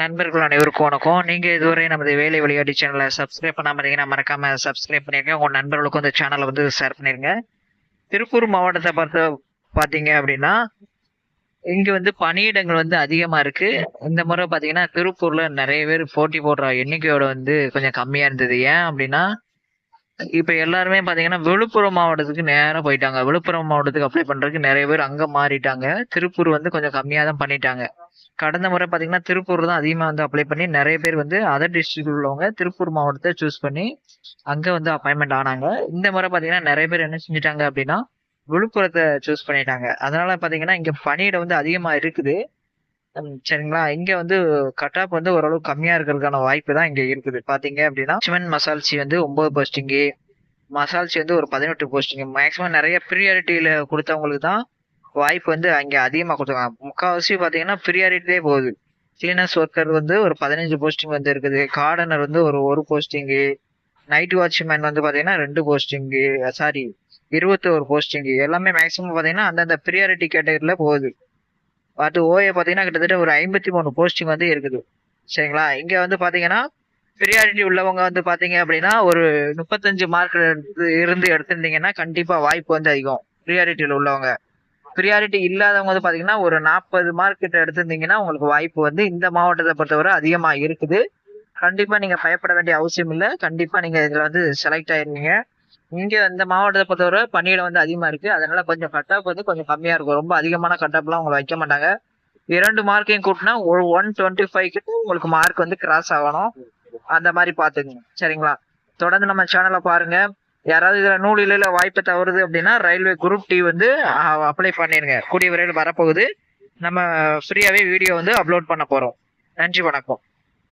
நண்பர்கள் அனைவருக்கும் வணக்கம். நீங்கள் இதுவரை நமது வேலை விளையாட்டு சேனலை சப்ஸ்கிரைப் பண்ணாம இருந்தீங்கன்னா மறக்காமல் சப்ஸ்கிரைப் பண்ணியிருக்கேன் உங்கள் நண்பர்களுக்கும் இந்த சேனலை வந்து ஷேர் பண்ணிருங்க. திருப்பூர் மாவட்டத்தை பார்த்து பார்த்தீங்க அப்படின்னா இங்கே வந்து பணியிடங்கள் வந்து அதிகமாக இருக்குது இந்த முறை பார்த்தீங்கன்னா திருப்பூரில் நிறைய பேர் போட்டி போடுற எண்ணிக்கையோட வந்து கொஞ்சம் கம்மியாக இருந்தது. ஏன் அப்படின்னா இப்போ எல்லாருமே பார்த்தீங்கன்னா விழுப்புரம் மாவட்டத்துக்கு நேராக போயிட்டாங்க. விழுப்புரம் மாவட்டத்துக்கு அப்ளை பண்ணுறதுக்கு நிறைய பேர் அங்கே மாறிட்டாங்க. திருப்பூர் வந்து கொஞ்சம் கம்மியாக தான் பண்ணிட்டாங்க. கடந்த முறை பார்த்தீங்கன்னா திருப்பூர் தான் அதிகமாக வந்து அப்ளை பண்ணி நிறைய பேர் வந்து அதர் டிஸ்ட்ரிக்ட் உள்ளவங்க திருப்பூர் மாவட்டத்தை சூஸ் பண்ணி அங்கே வந்து அப்பாயின்மெண்ட் ஆனாங்க. இந்த முறை பார்த்தீங்கன்னா நிறைய பேர் என்ன செஞ்சுட்டாங்க அப்படின்னா விழுப்புரத்தை சூஸ் பண்ணிட்டாங்க. அதனால பார்த்தீங்கன்னா இங்கே பணியிடம் வந்து அதிகமாக இருக்குது. சரிங்களா? இங்க வந்து கட் ஆஃப் வந்து ஓரளவு கம்மியா இருக்கிறதுக்கான வாய்ப்பு தான் இங்க இருக்குது. பாத்தீங்க அப்படின்னா சிமெண்ட் மசால்சி வந்து ஒன்பது போஸ்டிங்கு மசால்சி வந்து ஒரு பதினெட்டு போஸ்டிங் மேக்ஸிமம் நிறைய ப்ரியாரிட்டியில கொடுத்தவங்களுக்கு தான் வாய்ப்பு வந்து அங்கே அதிகமாக கொடுத்துருக்காங்க. முக்கால்வாசி பார்த்தீங்கன்னா ப்ரியாரிட்டிலே போகுது. கிளீனர்ஸ் ஒர்க்கர் வந்து ஒரு பதினஞ்சு போஸ்டிங் வந்து இருக்குது. கார்டனர் வந்து ஒரு ஒரு போஸ்டிங்கு நைட் வாட்ச்மேன் வந்து பார்த்தீங்கன்னா ரெண்டு போஸ்டிங்கு சாரி இருபத்தோரு போஸ்டிங்கு எல்லாமே மேக்ஸிமம் பார்த்தீங்கன்னா அந்தந்த ப்ரியாரிட்டி கேட்டகரியில் போகுது. அது ஓஏ பார்த்தீங்கன்னா கிட்டத்தட்ட ஒரு ஐம்பத்தி மூணு போஸ்டிங் வந்து இருக்குது. சரிங்களா? இங்கே வந்து பார்த்தீங்கன்னா ப்ரியாரிட்டி உள்ளவங்க வந்து பார்த்தீங்க அப்படின்னா ஒரு முப்பத்தஞ்சு மார்க் இருந்து எடுத்திருந்தீங்கன்னா கண்டிப்பாக வாய்ப்பு வந்து அதிகம். ப்ரியாரிட்டியில் உள்ளவங்க. ப்ரியாரிட்டி இல்லாதவங்க வந்து பார்த்தீங்கன்னா ஒரு நாற்பது மார்க் கிட்ட எடுத்திருந்தீங்கன்னா உங்களுக்கு வாய்ப்பு வந்து இந்த மாவட்டத்தை பொறுத்தவரை அதிகமாக இருக்குது. கண்டிப்பாக நீங்கள் பயப்பட வேண்டிய அவசியம் இல்லை. கண்டிப்பாக நீங்கள் இதில் வந்து செலக்ட் ஆயிருந்தீங்க இங்கே இந்த மாவட்டத்தை பொறுத்தவரை பணியிடம் வந்து அதிகமாக இருக்குது அதனால கொஞ்சம் கட் ஆஃப் வந்து கொஞ்சம் கம்மியாக இருக்கும். ரொம்ப அதிகமான கட் ஆஃப்லாம் உங்களை வைக்க மாட்டாங்க. இரண்டு மார்க்கையும் கூட்டினா ஒரு ஒன் டுவெண்ட்டி ஃபைவ் கிட்ட உங்களுக்கு மார்க் வந்து கிராஸ் ஆகணும். அந்த மாதிரி பாத்துக்கங்க சரிங்களா? தொடர்ந்து நம்ம சேனலை பாருங்கள் யாராவது இதுல நூலில வாய்ப்பு தவறுது அப்படின்னா ரயில்வே குரூப் டி வந்து அப்ளை பண்ணிருங்க. கூடிய விரைவில் வரப்போகுது. நம்ம ஃப்ரீயாவே வீடியோ வந்து அப்லோட் பண்ண போறோம். நன்றி வணக்கம்.